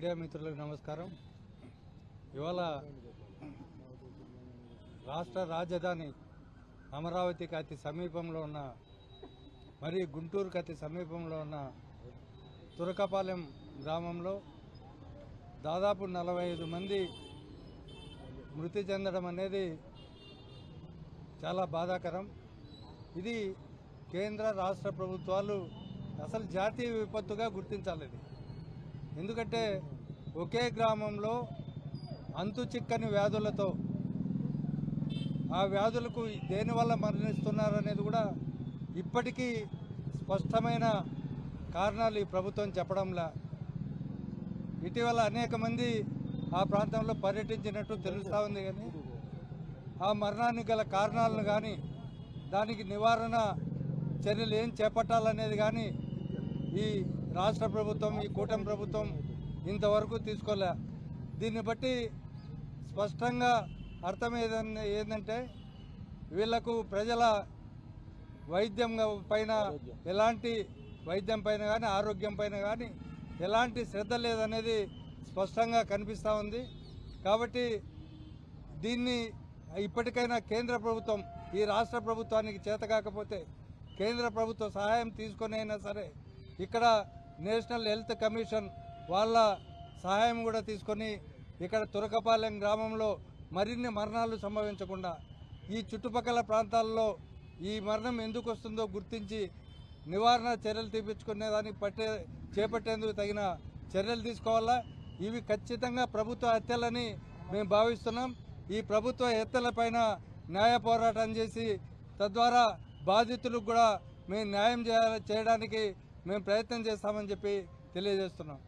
Media మిత్రులకు నమస్కారం. ఇవాళ రాష్ట్ర రాజధాని అమరావతికి అతి సమీపంలో ఉన్న మరియు గుంటూరుకి అతి సమీపంలో ఉన్న తురకపాలెం గ్రామంలో దాదాపు నలభై ఐదు మంది మృతి చెందడం అనేది చాలా బాధాకరం. ఇది కేంద్ర రాష్ట్ర ప్రభుత్వాలు అసలు జాతీయ విపత్తుగా గుర్తించాలి ఇది. ఎందుకంటే ఒకే గ్రామంలో అంతు చిక్కని వ్యాధులతో ఆ వ్యాధులకు దేనివల్ల మరణిస్తున్నారనేది కూడా ఇప్పటికీ స్పష్టమైన కారణాలు ఈ ప్రభుత్వం చెప్పడంలా. ఇటీవల అనేక మంది ఆ ప్రాంతంలో పర్యటించినట్టు తెలుస్తూ ఉంది కానీ ఆ మరణానికి గల కారణాలను కానీ దానికి నివారణ చర్యలు ఏం చేపట్టాలనేది కానీ ఈ రాష్ట్ర ప్రభుత్వం ఈ కూటమి ప్రభుత్వం ఇంతవరకు తీసుకోలే. దీన్ని బట్టి స్పష్టంగా అర్థం ఏంటంటే వీళ్ళకు ప్రజల వైద్యం పైన ఎలాంటి వైద్యం పైన కానీ ఆరోగ్యం పైన కానీ ఎలాంటి శ్రద్ధ లేదనేది స్పష్టంగా కనిపిస్తూ ఉంది. కాబట్టి దీన్ని ఇప్పటికైనా కేంద్ర ప్రభుత్వం ఈ రాష్ట్ర ప్రభుత్వానికి చేత కాకపోతే కేంద్ర ప్రభుత్వ సహాయం తీసుకొని అయినా సరే ఇక్కడ నేషనల్ హెల్త్ కమిషన్ వాళ్ళ సహాయం కూడా తీసుకొని ఇక్కడ తురకపాలెం గ్రామంలో మరిన్ని మరణాలు సంభవించకుండా ఈ చుట్టుపక్కల ప్రాంతాల్లో ఈ మరణం ఎందుకు వస్తుందో గుర్తించి నివారణ చర్యలు తీపించుకునేదానికి పట్టే చేపట్టేందుకు తగిన చర్యలు తీసుకోవాలా? ఇవి ఖచ్చితంగా ప్రభుత్వ హత్యలని మేము భావిస్తున్నాం. ఈ ప్రభుత్వ హత్యలపైన న్యాయ పోరాటం చేసి తద్వారా బాధితులకు కూడా మేము న్యాయం చేయాలి చేయడానికి మేము ప్రయత్నం చేస్తామని చెప్పి తెలియజేస్తున్నాం.